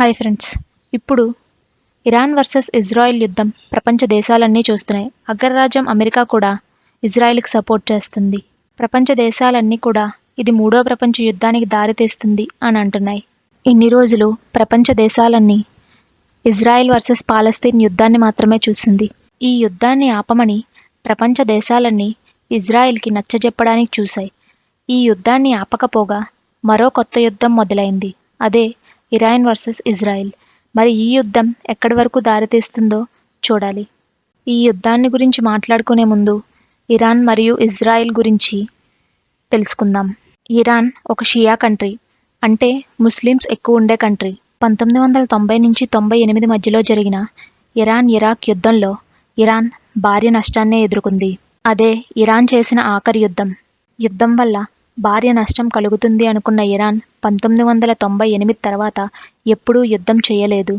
Hi friends ఇప్పుడు Iran versus Israel యుద్ధం ప్రపంచ దేశాలన్నీ చూస్తున్నాయి. అగ్రరాజ్యం అమెరికా కూడా ఇజ్రాయెల్కి సపోర్ట్ చేస్తుంది. ప్రపంచ దేశాలన్నీ కూడా ఇది మూడో ప్రపంచ యుద్ధానికి దారితీస్తుంది అని అంటున్నాయి. ఇన్ని రోజులు ప్రపంచ దేశాలన్నీ ఇజ్రాయెల్ వర్సెస్ పాలస్తీన్ యుద్ధాన్ని మాత్రమే చూసింది. ఈ యుద్ధాన్ని ఆపమని ప్రపంచ దేశాలన్నీ ఇజ్రాయెల్కి నచ్చజెప్పడానికి చూశాయి. ఈ యుద్ధాన్ని ఆపకపోగా మరో కొత్త యుద్ధం మొదలైంది. అదే ఇరాన్ వర్సెస్ ఇజ్రాయెల్. మరి ఈ యుద్ధం ఎక్కడి వరకు దారితీస్తుందో చూడాలి. ఈ యుద్ధాన్ని గురించి మాట్లాడుకునే ముందు ఇరాన్ మరియు ఇజ్రాయెల్ గురించి తెలుసుకుందాం. ఇరాన్ ఒక షియా కంట్రీ అంటే ముస్లిమ్స్ ఎక్కువ ఉండే కంట్రీ. పంతొమ్మిది వందల తొంభై నుంచి తొంభై ఎనిమిది మధ్యలో జరిగిన ఇరాన్ ఇరాక్ యుద్ధంలో ఇరాన్ భారీ నష్టాన్నే ఎదుర్కొంది. అదే ఇరాన్ చేసిన ఆఖరి యుద్ధం. యుద్ధం వల్ల భార్య నష్టం కలుగుతుంది అనుకున్న ఇరాన్ పంతొమ్మిది వందల తొంభై ఎనిమిది తర్వాత ఎప్పుడూ యుద్ధం చేయలేదు.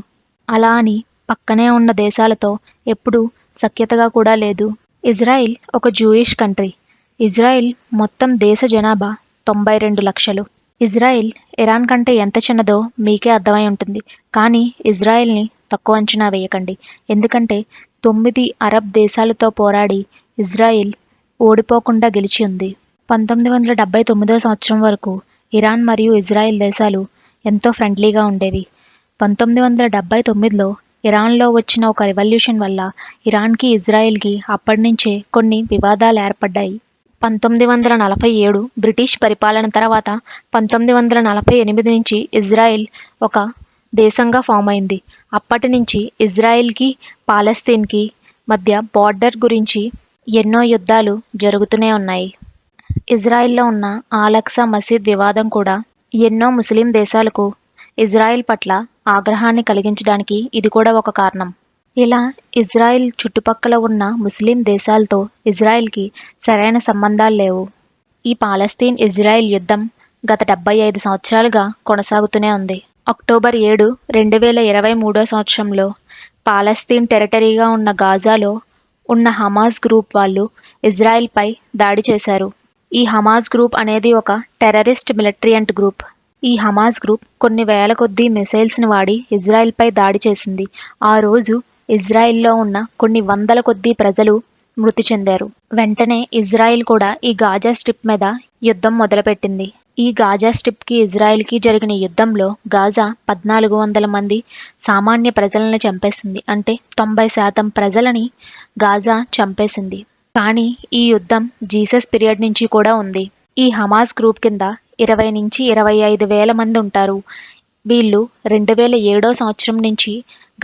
అలా అని పక్కనే ఉన్న దేశాలతో ఎప్పుడూ సఖ్యతగా కూడా లేదు. ఇజ్రాయిల్ ఒక జూయిష్ కంట్రీ. ఇజ్రాయిల్ మొత్తం దేశ జనాభా తొంభై రెండు లక్షలు. ఇజ్రాయిల్ ఇరాన్ కంటే ఎంత చిన్నదో మీకే అర్థమై ఉంటుంది. కానీ ఇజ్రాయిల్ని తక్కువ అంచనా వేయకండి. ఎందుకంటే తొమ్మిది అరబ్ దేశాలతో పోరాడి ఇజ్రాయిల్ ఓడిపోకుండా గెలిచి ఉంది. పంతొమ్మిది వందల డెబ్బై తొమ్మిదో సంవత్సరం వరకు ఇరాన్ మరియు ఇజ్రాయెల్ దేశాలు ఎంతో ఫ్రెండ్లీగా ఉండేవి. పంతొమ్మిది వందల డెబ్బై తొమ్మిదిలో ఇరాన్లో వచ్చిన ఒక రెవల్యూషన్ వల్ల ఇరాన్కి ఇజ్రాయెల్కి అప్పటి నుంచే కొన్ని వివాదాలు ఏర్పడ్డాయి. పంతొమ్మిది వందల నలభై ఏడు బ్రిటిష్ పరిపాలన తర్వాత పంతొమ్మిది వందల నలభై ఎనిమిది నుంచి ఇజ్రాయెల్ ఒక దేశంగా ఫామ్ అయింది. అప్పటి నుంచి ఇజ్రాయెల్కి పాలస్తీన్కి మధ్య బార్డర్ గురించి ఎన్నో యుద్ధాలు జరుగుతూనే ఉన్నాయి. ఇజ్రాయెల్లో ఉన్న ఆలక్సా మసీద్ వివాదం కూడా ఎన్నో ముస్లిం దేశాలకు ఇజ్రాయిల్ పట్ల ఆగ్రహాన్ని కలిగించడానికి ఇది కూడా ఒక కారణం. ఇలా ఇజ్రాయెల్ చుట్టుపక్కల ఉన్న ముస్లిం దేశాలతో ఇజ్రాయిల్కి సరైన సంబంధాలు లేవు. ఈ పాలస్తీన్ ఇజ్రాయిల్ యుద్ధం గత డెబ్బై ఐదు సంవత్సరాలుగా కొనసాగుతూనే ఉంది. అక్టోబర్ ఏడు రెండు వేల ఇరవై మూడో సంవత్సరంలో పాలస్తీన్ టెరిటరీగా ఉన్న గాజాలో ఉన్న హమాస్ గ్రూప్ వాళ్ళు ఇజ్రాయిల్పై దాడి చేశారు. ఈ హమాజ్ గ్రూప్ అనేది ఒక టెర్రరిస్ట్ మిలిటరీయంట్ గ్రూప్. ఈ హమాజ్ గ్రూప్ కొన్ని వేల కొద్దీ మిసైల్స్ని వాడి ఇజ్రాయెల్పై దాడి చేసింది. ఆ రోజు ఇజ్రాయెల్లో ఉన్న కొన్ని వందల కొద్దీ ప్రజలు మృతి చెందారు. వెంటనే ఇజ్రాయెల్ కూడా ఈ గాజా స్ట్రిప్ మీద యుద్ధం మొదలుపెట్టింది. ఈ గాజా స్ట్రిప్కి ఇజ్రాయెల్కి జరిగిన యుద్ధంలో గాజా పద్నాలుగు వందల మంది సామాన్య ప్రజలను చంపేసింది. అంటే తొంభై శాతం ప్రజలని గాజా చంపేసింది. కానీ ఈ యుద్ధం జీసస్ పీరియడ్ నుంచి కూడా ఉంది. ఈ హమాస్ గ్రూప్ కింద ఇరవై నుంచి ఇరవై ఐదు వేల మంది ఉంటారు. వీళ్ళు రెండు వేల ఏడో సంవత్సరం నుంచి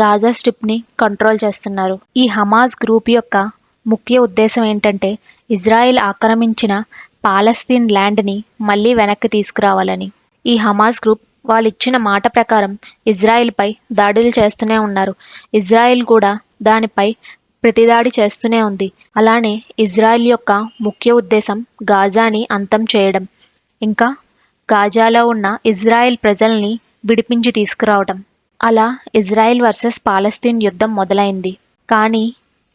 గాజా స్ట్రిప్ని కంట్రోల్ చేస్తున్నారు. ఈ హమాస్ గ్రూప్ యొక్క ముఖ్య ఉద్దేశం ఏంటంటే ఇజ్రాయెల్ ఆక్రమించిన పాలస్తీన్ ల్యాండ్ని మళ్ళీ వెనక్కి తీసుకురావాలని. ఈ హమాస్ గ్రూప్ వాళ్ళు ఇచ్చిన మాట ప్రకారం ఇజ్రాయెల్పై దాడులు చేస్తూనే ఉన్నారు. ఇజ్రాయెల్ కూడా దానిపై ప్రతిదాడి చేస్తూనే ఉంది. అలానే ఇజ్రాయెల్ యొక్క ముఖ్య ఉద్దేశం గాజాని అంతం చేయడం. ఇంకా గాజాలో ఉన్న ఇజ్రాయెల్ ప్రజల్ని విడిపించి తీసుకురావడం. అలా ఇజ్రాయెల్ వర్సెస్ పాలస్తీన్ యుద్ధం మొదలైంది. కానీ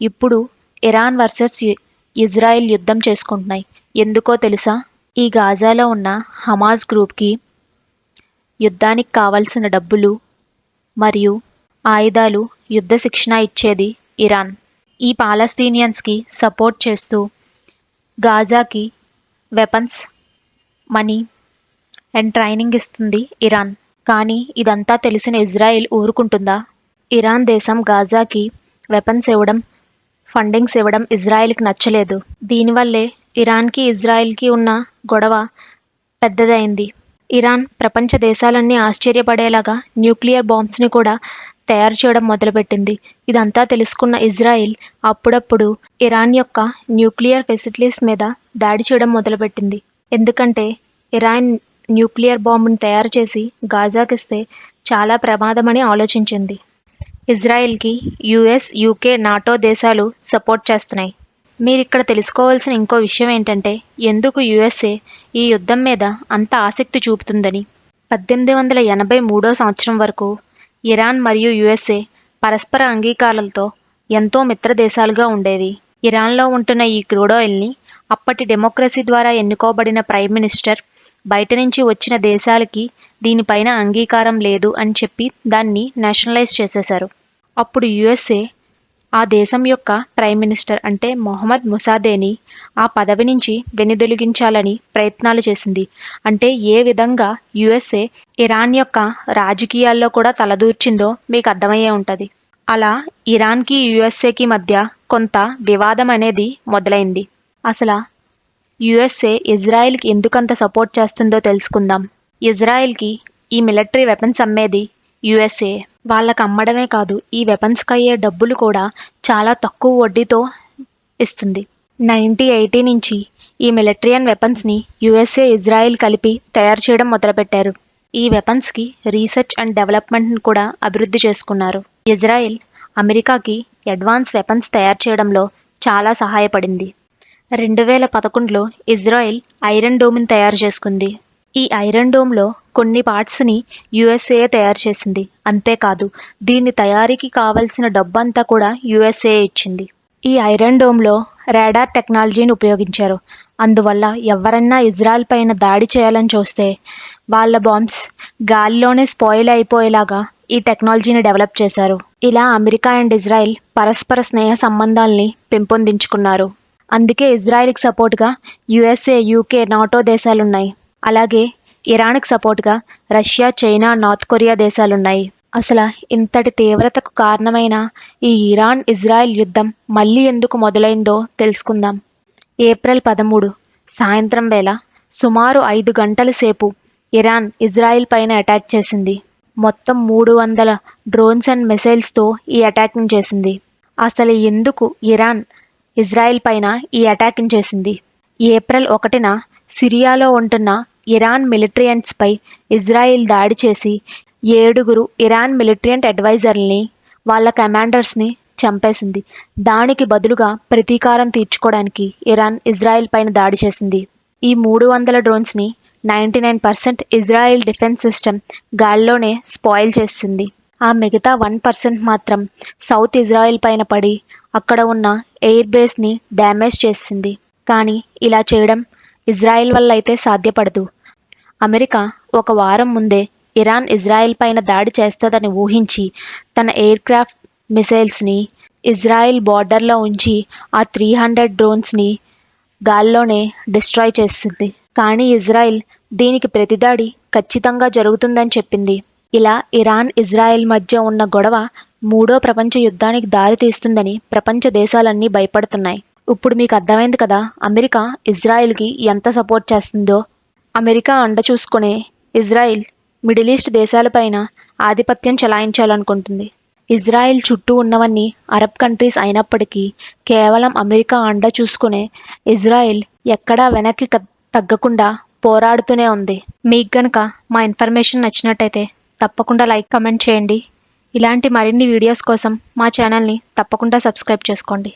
ఇప్పుడు ఇరాన్ వర్సెస్ ఇజ్రాయెల్ యుద్ధం చేసుకుంటున్నాయి. ఎందుకో తెలుసా? ఈ గాజాలో ఉన్న హమాజ్ గ్రూప్కి యుద్ధానికి కావలసిన డబ్బులు మరియు ఆయుధాలు యుద్ధ శిక్షణ ఇచ్చేది ఇరాన్. ఈ పాలస్తీనియన్స్కి సపోర్ట్ చేస్తూ గాజాకి వెపన్స్ మనీ అండ్ ట్రైనింగ్ ఇస్తుంది ఇరాన్. కానీ ఇదంతా తెలిసిన ఇజ్రాయెల్ ఊరుకుంటుందా? ఇరాన్ దేశం గాజాకి వెపన్స్ ఇవ్వడం ఫండింగ్స్ ఇవ్వడం ఇజ్రాయెల్కి నచ్చలేదు. దీనివల్లే ఇరాన్కి ఇజ్రాయెల్కి ఉన్న గొడవ పెద్దదైంది. ఇరాన్ ప్రపంచ దేశాలన్నీ ఆశ్చర్యపడేలాగా న్యూక్లియర్ బాంబ్స్ని కూడా తయారు చేయడం మొదలుపెట్టింది. ఇదంతా తెలుసుకున్న ఇజ్రాయిల్ అప్పుడప్పుడు ఇరాన్ యొక్క న్యూక్లియర్ ఫెసిలిటీస్ మీద దాడి చేయడం మొదలుపెట్టింది. ఎందుకంటే ఇరాన్ న్యూక్లియర్ బాంబుని తయారు చేసి గాజాకిస్తే చాలా ప్రమాదమని ఆలోచించింది. ఇజ్రాయెల్కి యుఎస్ యూకే నాటో దేశాలు సపోర్ట్ చేస్తున్నాయి. మీరు ఇక్కడ తెలుసుకోవాల్సిన ఇంకో విషయం ఏంటంటే ఎందుకు యుఎస్ఏ ఈ యుద్ధం మీద అంత ఆసక్తి చూపుతుందని? పద్దెనిమిది వందల ఎనభై మూడో సంవత్సరం వరకు ఇరాన్ మరియు యుఎస్ఏ పరస్పర అంగీకారాలతో ఎంతో మిత్రదేశాలుగా ఉండేవి. ఇరాన్లో ఉంటున్న ఈ క్రూడ్ ఆయిల్ని అప్పటి డెమోక్రసీ ద్వారా ఎన్నుకోబడిన ప్రైమ్ మినిస్టర్ బయట నుంచి వచ్చిన దేశాలకి దీనిపైన అంగీకారం లేదు అని చెప్పి దాన్ని నేషనలైజ్ చేసేశారు. అప్పుడు యుఎస్ఏ ఆ దేశం యొక్క ప్రైమ్ మినిస్టర్ అంటే మొహమ్మద్ ముసాదేని ఆ పదవి నుంచి వెనుదొలిగించాలని ప్రయత్నాలు చేసింది. అంటే ఏ విధంగా యుఎస్ఏ ఇరాన్ యొక్క రాజకీయాల్లో కూడా తలదూర్చిందో మీకు అర్థమయ్యే ఉంటుంది. అలా ఇరాన్కి యుఎస్ఏకి మధ్య కొంత వివాదం అనేది మొదలైంది. అసలు యుఎస్ఏ ఇజ్రాయెల్కి ఎందుకంత సపోర్ట్ చేస్తుందో తెలుసుకుందాం. ఇజ్రాయెల్కి ఈ మిలిటరీ వెపన్స్ అమ్మేది యుఎస్ఏ వాళ్ళకి అమ్మడమే కాదు ఈ వెపన్స్కి అయ్యే డబ్బులు కూడా చాలా తక్కువ వడ్డీతో ఇస్తుంది. నైన్టీ ఎయిటీ నుంచి ఈ మిలిటరీ అండ్ వెపన్స్ని యుఎస్ఏ ఇజ్రాయెల్ కలిపి తయారు చేయడం మొదలుపెట్టారు. ఈ వెపన్స్కి రీసెర్చ్ అండ్ డెవలప్మెంట్ని కూడా అభివృద్ధి చేసుకున్నారు. ఇజ్రాయెల్ అమెరికాకి అడ్వాన్స్ వెపన్స్ తయారు చేయడంలో చాలా సహాయపడింది. రెండు వేల పదకొండులో ఇజ్రాయెల్ ఐరన్ డోమ్ని తయారు చేసుకుంది. ఈ ఐరన్ డోమ్లో కొన్ని పార్ట్స్ని యుఎస్ఏ తయారు చేసింది. అంతేకాదు దీని తయారీకి కావలసిన డబ్బంతా కూడా యుఎస్ఏ ఇచ్చింది. ఈ ఐరన్ డోమ్లో రాడార్ టెక్నాలజీని ఉపయోగించారు. అందువల్ల ఎవరన్నా ఇజ్రాయెల్ పైన దాడి చేయాలని చూస్తే వాళ్ళ బాంబ్స్ గాలిలోనే స్పాయిల్ అయిపోయేలాగా ఈ టెక్నాలజీని డెవలప్ చేశారు. ఇలా అమెరికా అండ్ ఇజ్రాయెల్ పరస్పర స్నేహ సంబంధాల్ని పెంపొందించుకున్నారు. అందుకే ఇజ్రాయెల్కి సపోర్ట్గా యుఎస్ఏ యూకే నాటో దేశాలున్నాయి. అలాగే ఇరాన్కి సపోర్ట్గా రష్యా చైనా నార్త్ కొరియా దేశాలున్నాయి. అసలు ఇంతటి తీవ్రతకు కారణమైన ఈ ఇరాన్ ఇజ్రాయెల్ యుద్ధం మళ్ళీ ఎందుకు మొదలైందో తెలుసుకుందాం. ఏప్రిల్ పదమూడు సాయంత్రం వేళ సుమారు ఐదు గంటల సేపు ఇరాన్ ఇజ్రాయెల్ పైన అటాక్ చేసింది. మొత్తం మూడు వందల డ్రోన్స్ అండ్ మిసైల్స్తో ఈ అటాక్ని చేసింది. అసలు ఎందుకు ఇరాన్ ఇజ్రాయెల్ పైన ఈ అటాక్ని చేసింది? ఏప్రిల్ ఒకటిన సిరియాలో ఉంటున్న ఇరాన్ మిలిటరియంట్స్పై ఇజ్రాయిల్ దాడి చేసి ఏడుగురు ఇరాన్ మిలిటరియంట్ అడ్వైజర్ని వాళ్ళ కమాండర్స్ని చంపేసింది. దానికి బదులుగా ప్రతీకారం తీర్చుకోవడానికి ఇరాన్ ఇజ్రాయెల్ పైన దాడి చేసింది. ఈ మూడు వందల డ్రోన్స్ని ninety nine percent Israel defence system గాల్లోనే స్పాయిల్ చేసింది. ఆ మిగతా వన్ పర్సెంట్ మాత్రం సౌత్ ఇజ్రాయెల్ పైన పడి అక్కడ ఉన్న ఎయిర్ బేస్ని డ్యామేజ్ చేసింది. కానీ ఇలా చేయడం ఇజ్రాయెల్ వల్ల అయితే సాధ్యపడదు. అమెరికా ఒక వారం ముందే ఇరాన్ ఇజ్రాయెల్ పైన దాడి చేస్తుందని ఊహించి తన ఎయిర్ క్రాఫ్ట్ మిసైల్స్ని ఇజ్రాయెల్ బార్డర్లో ఉంచి ఆ త్రీ హండ్రెడ్ డ్రోన్స్ని గాల్లోనే డిస్ట్రాయ్ చేసింది. కానీ ఇజ్రాయెల్ దీనికి ప్రతిదాడి ఖచ్చితంగా జరుగుతుందని చెప్పింది. ఇలా ఇరాన్ ఇజ్రాయెల్ మధ్య ఉన్న గొడవ మూడో ప్రపంచ యుద్ధానికి దారి తీస్తుందని ప్రపంచ దేశాలన్నీ భయపడుతున్నాయి. ఇప్పుడు మీకు అర్థమైంది కదా అమెరికా ఇజ్రాయెల్కి ఎంత సపోర్ట్ చేస్తుందో. అమెరికా అండ చూసుకునే ఇజ్రాయిల్ మిడిల్ ఈస్ట్ దేశాలపైన ఆధిపత్యం చెలాయించాలనుకుంటుంది. ఇజ్రాయెల్ చుట్టూ ఉన్నవన్నీ అరబ్ కంట్రీస్ అయినప్పటికీ కేవలం అమెరికా అండ చూసుకునే ఇజ్రాయెల్ ఎక్కడా వెనక్కి తగ్గకుండా పోరాడుతూనే ఉంది. మీకు గనక మా ఇన్ఫర్మేషన్ నచ్చినట్టయితే తప్పకుండా లైక్ కమెంట్ చేయండి. ఇలాంటి మరిన్ని వీడియోస్ కోసం మా ఛానల్ని తప్పకుండా సబ్స్క్రైబ్ చేసుకోండి.